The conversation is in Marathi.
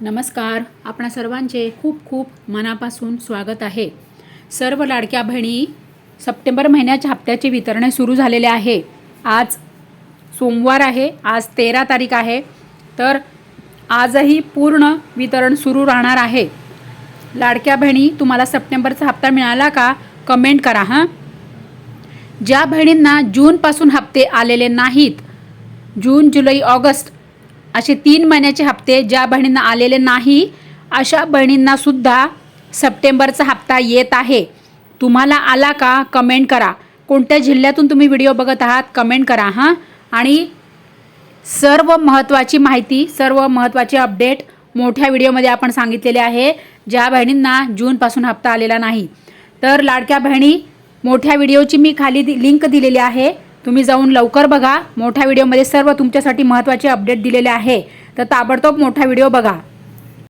नमस्कार. आपणा सर्वांचे खूप खूप मनापासून स्वागत आहे. सर्व लाडक्या बहिणी सप्टेंबर महिन्याच्या हप्त्याचे वितरणे सुरू झालेले आहे. आज सोमवार आहे आज तेरा तारीख आहे. तर आजही पूर्ण वितरण सुरू राहणार आहे. लाडक्या बहिणी तुम्हाला सप्टेंबरचा हप्ता मिळाला का? कमेंट करा हां. ज्या बहिणींना जूनपासून हप्ते आलेले नाहीत जून जुलै ऑगस्ट असे तीन महिन्याचे हप्ते ज्या बहिणींना आलेले नाही अशा बहिणींना सुद्धा सप्टेंबरचा हप्ता येत आहे. तुम्हाला आला का? कमेंट करा. कोणत्या जिल्ह्यातून तुम्ही व्हिडिओ बघत आहात? कमेंट करा हां. आणि सर्व महत्त्वाची माहिती सर्व महत्त्वाचे अपडेट मोठ्या व्हिडिओमध्ये आपण सांगितलेले आहे. ज्या बहिणींना जूनपासून हप्ता आलेला नाही. तर लाडक्या बहिणी मोठ्या व्हिडिओची मी खाली दि लिंक दिलेली आहे. तुम्ही जाऊन लवकर बघा. मोठ्या व्हिडिओमध्ये सर्व तुमच्यासाठी महत्त्वाचे अपडेट दिलेले आहे. तर ताबडतोब मोठा व्हिडिओ बघा.